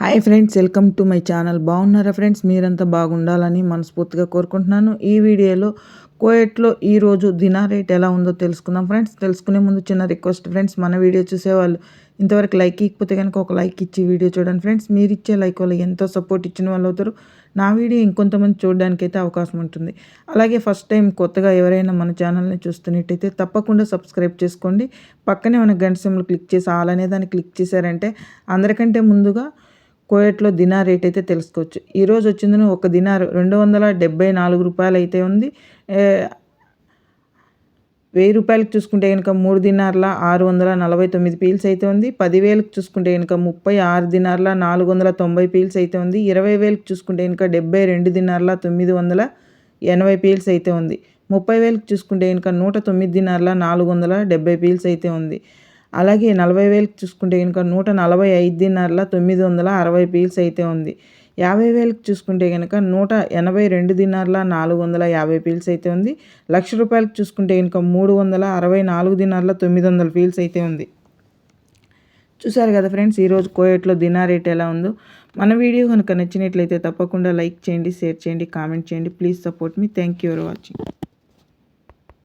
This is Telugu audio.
Hi friends welcome to my channel. బాగున్నారా ఫ్రెండ్స్? మీరంతా బాగుండాలని మనస్ఫూర్తిగా కోరుకుంటున్నాను. ఈ వీడియోలో కోయట్లో ఈరోజు దినా రేట్ ఎలా ఉందో తెలుసుకుందాం ఫ్రెండ్స్. తెలుసుకునే ముందు చిన్న రిక్వెస్ట్ ఫ్రెండ్స్ మన వీడియో చూసేవాళ్ళు ఇంతవరకు లైక్ ఇకపోతే కనుక ఒక లైక్ ఇచ్చి వీడియో చూడండి ఫ్రెండ్స్. మీరు ఇచ్చే లైక్ వల్ల ఎంతో సపోర్ట్ ఇచ్చిన వాళ్ళు అవుతారు. నా వీడియో ఇంకొంతమంది చూడడానికి అయితే అవకాశం ఉంటుంది. అలాగే ఫస్ట్ టైం కొత్తగా ఎవరైనా మన ఛానల్ని చూస్తున్నట్టయితే తప్పకుండా సబ్స్క్రైబ్ చేసుకోండి. పక్కనే మన గంట సింబల్ క్లిక్ చేసి ఆల్ అనే దాన్ని క్లిక్ చేశారంటే అందరికంటే ముందుగా కోయట్లో దినార్ రేట్ అయితే తెలుసుకోవచ్చు. ఈరోజు వచ్చిందని ఒక దినార్ రెండు వందల డెబ్బై నాలుగు రూపాయలు అయితే ఉంది వెయ్యి రూపాయలకు చూసుకుంటే కనుక మూడు దినార్ల ఆరు వందల నలభై తొమ్మిది పీల్స్ అయితే ఉంది. పదివేలకు చూసుకుంటే కనుక ముప్పై ఆరు దినార్ల నాలుగు వందల తొంభై పీల్స్ అయితే ఉంది. ఇరవై వేలకు చూసుకుంటే కనుక డెబ్బై రెండు దినార్ల తొమ్మిది వందల ఎనభై పీల్స్ అయితే ఉంది. ముప్పై వేలకు చూసుకుంటే కనుక నూట తొమ్మిది దినార్ల నాలుగు వందల డెబ్బై పీల్స్ అయితే ఉంది. అలాగే నలభై వేలకు చూసుకుంటే కనుక నూట నలభై ఐదు తొమ్మిది వందల అరవై పీల్స్ అయితే ఉంది. యాభై వేలకు చూసుకుంటే కనుక నూట ఎనభై రెండు దినార్ల నాలుగు వందల యాభై పీల్స్ అయితే ఉంది. లక్ష రూపాయలకు చూసుకుంటే కనుక మూడు వందల అరవై నాలుగు దినార్ల తొమ్మిది వందల పీల్స్ అయితే ఉంది. చూసారు కదా ఫ్రెండ్స్ ఈరోజు కోయట్లో దినా రేట్ ఎలా ఉందో? మన వీడియో కనుక నచ్చినట్లయితే తప్పకుండా లైక్ చేయండి షేర్ చేయండి కామెంట్ చేయండి. Please support me. Thank you for watching.